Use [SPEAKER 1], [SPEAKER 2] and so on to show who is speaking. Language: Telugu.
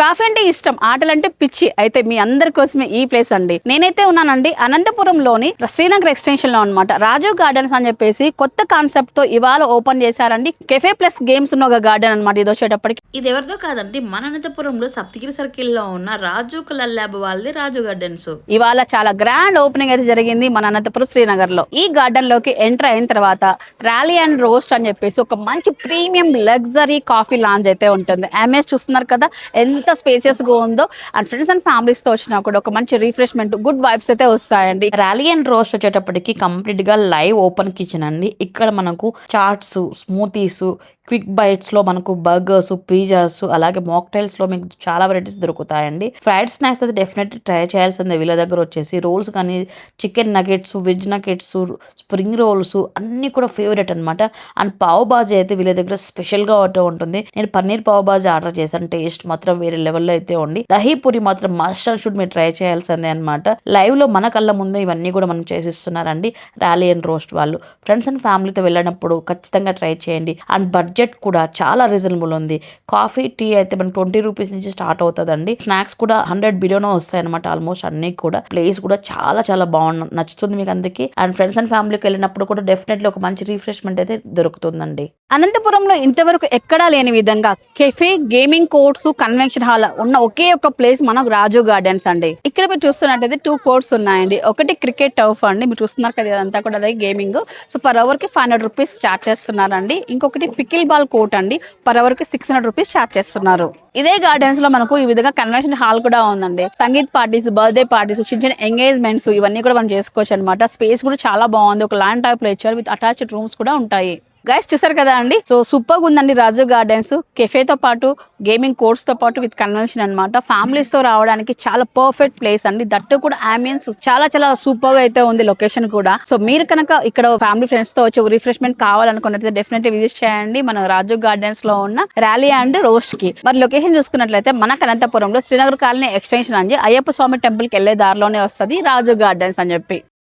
[SPEAKER 1] కాఫీ అంటే ఇష్టం ఆటలంటే పిచ్చి. అయితే మీ అందరి కోసమే ఈ ప్లేస్ అండి. నేనైతే ఉన్నానండి అనంతపురంలోని శ్రీనగర్ ఎక్స్టెన్షన్లో అనమాట రాజీవ్ గార్డెన్స్ అని చెప్పేసి కొత్త కాన్సెప్ట్తో ఇవాళ ఓపెన్ చేశారండి. కెఫే ప్లస్ గేమ్స్ ఉన్న ఒక గార్డెన్ అనమాట ఇది వచ్చేటప్పటికి.
[SPEAKER 2] ఇది ఎవరిదో కాదండి మన అనంతపురంలో సప్తగిరి సర్కిల్లో ఉన్న రాజు కలర్ ల్యాబ్ వాళ్ళది రాజు గార్డెన్స్.
[SPEAKER 1] ఇవాళ చాలా గ్రాండ్ ఓపెనింగ్ అయితే జరిగింది మన అనంతపురం శ్రీనగర్లో ఈ గార్డెన్లోకి ఎంటర్ అయిన తర్వాత ర్యాలీ అండ్ రోస్ట్ అని చెప్పేసి ఒక మంచి ప్రీమియం లగ్జరీ కాఫీ లాంజ్ అయితే ఉంటుంది. ఎంఎస్ చూస్తున్నారు కదా ఎంత ఎంత స్పేసియస్గా ఉందో. అండ్ ఫ్రెండ్స్ అండ్ ఫ్యామిలీస్తో వచ్చినా కూడా ఒక మంచి రిఫ్రెష్మెంట్ గుడ్ వైబ్స్ అయితే వస్తాయండి.
[SPEAKER 2] ర్యాలీ అండ్ రోస్ట్ వచ్చేటప్పటికి కంప్లీట్గా లైవ్ ఓపెన్ కిచెన్ అండి. ఇక్కడ మనకు చాట్స్ స్మూతీస్ క్విక్ బైట్స్లో మనకు బర్గర్స్ పిజ్జాస్ అలాగే మాక్టైల్స్లో మీకు చాలా వెరైటీస్ దొరుకుతాయండి. ఫ్రైడ్ స్నాక్స్ అయితే డెఫినెట్ ట్రై చేయాల్సిందే. వీళ్ళ దగ్గర వచ్చేసి రోల్స్ కానీ chicken nuggets veg nuggets spring rolls అన్ని కూడా ఫేవరెట్ అన్నమాట. అండ్ పావ్ బాజీ అయితే వీళ్ళ దగ్గర స్పెషల్గా ఒకటి ఉంటుంది. నేను పన్నీర్ పావ్ బాజీ ఆర్డర్ చేశాను. టేస్ట్ మాత్రం వేరే లెవెల్లో అయితే ఉంది. దహీ పూరి మాత్రం మస్ట్ అండ్ షుడ్ మీరు ట్రై చేయాల్సిందే అనమాట లైవ్లో మన కళ్ళ ముందు ఇవన్నీ కూడా మనం చేసిస్తున్నారండి. ర్యాలీ అండ్ రోస్ట్ వాళ్ళు. ఫ్రెండ్స్ అండ్ ఫ్యామిలీతో వెళ్ళినప్పుడు ఖచ్చితంగా ట్రై చేయండి. అండ్ బడ్జెట్ కూడా చాలా రీజనబుల్ ఉంది. కాఫీ టీ అయితే మనకి ట్వంటీ రూపీస్ నుంచి స్టార్ట్ అవుతుందండి. స్నాక్స్ కూడా హండ్రెడ్ బిలియోనో వస్తాయి అనమాట ఆల్మోస్ట్ అన్ని కూడా. ప్లేస్ కూడా చాలా చాలా బాగుంది నచ్చుతుంది మీకు అందరికి అండ్ ఫ్రెండ్స్ అండ్ ఫ్యామిలీకి వెళ్ళినప్పుడు కూడా డెఫినెట్లీ ఒక మంచి రిఫ్రెష్మెంట్ అయితే దొరుకుతుందండి.
[SPEAKER 1] అనంతపురంలో ఇంతవరకు ఎక్కడా లేని విధంగా cafe gaming courts convention hall ఉన్న ఒకే ఒక ప్లేస్ మనం రాజు గార్డెన్స్ అండి. ఇక్కడ మీరు చూస్తున్నట్టయితే టూ కోర్ట్స్ ఉన్నాయండి. ఒకటి క్రికెట్ టర్ఫ్ అండి. మీరు చూస్తున్నారు కదా ఇదంతా కూడా అదే గేమింగ్. సో పర్ అవర్కి ఫైవ్ హండ్రెడ్ రూపీస్ చార్జ్ చేస్తున్నారండి. ఇంకొకటి పికిల్ బాల్ కోర్ట్ అండి. పర్ అవర్కి సిక్స్ హండ్రెడ్ రూపీస్ చార్జ్ చేస్తున్నారు. ఇదే గార్డెన్స్లో మనకు ఈ విధంగా కన్వెన్షన్ హాల్ కూడా ఉందండి. సంగీత్ పార్టీస్ బర్త్డే పార్టీస్ చిన్న చిన్న ఎంగేజ్మెంట్స్ ఇవన్నీ కూడా మనం చేసుకోవచ్చు అనమాట స్పేస్ కూడా చాలా బాగుంది. ఒక ల్యాండ్ టైప్లో ఇచ్చారు. విత్ అటాచ్డ్ రూమ్స్ కూడా ఉంటాయి. గైస్ చూసారు కదా అండి? సో సూపర్గా ఉందండి రాజు గార్డెన్స్ కెఫేతో పాటు గేమింగ్ కోర్ట్స్తో పాటు విత్ కన్వెన్షన్ అనమాట ఫ్యామిలీస్తో రావడానికి చాలా పర్ఫెక్ట్ ప్లేస్ అండి. దట్టు కూడా ఆంబియన్స్ చాలా చాలా సూపర్గా అయితే ఉంది లొకేషన్ కూడా. సో మీరు కనుక ఇక్కడ ఫ్యామిలీ ఫ్రెండ్స్తో వచ్చి రిఫ్రెష్మెంట్ కావాలనుకున్నట్లయితే డెఫినెట్ విజిట్ చేయండి. మన రాజు గార్డెన్స్లో ఉన్న ర్యాలీ అండ్ రోస్ట్కి. మరి లొకేషన్ చూసుకున్నట్లయితే మన అనంతపురంలో శ్రీనగర్ కాలనీ ఎక్స్టెన్షన్ అండి. అయ్యప్ప స్వామి టెంపుల్కి వెళ్ళే దారిలోనే వస్తుంది రాజు గార్డెన్స్ అని చెప్పి.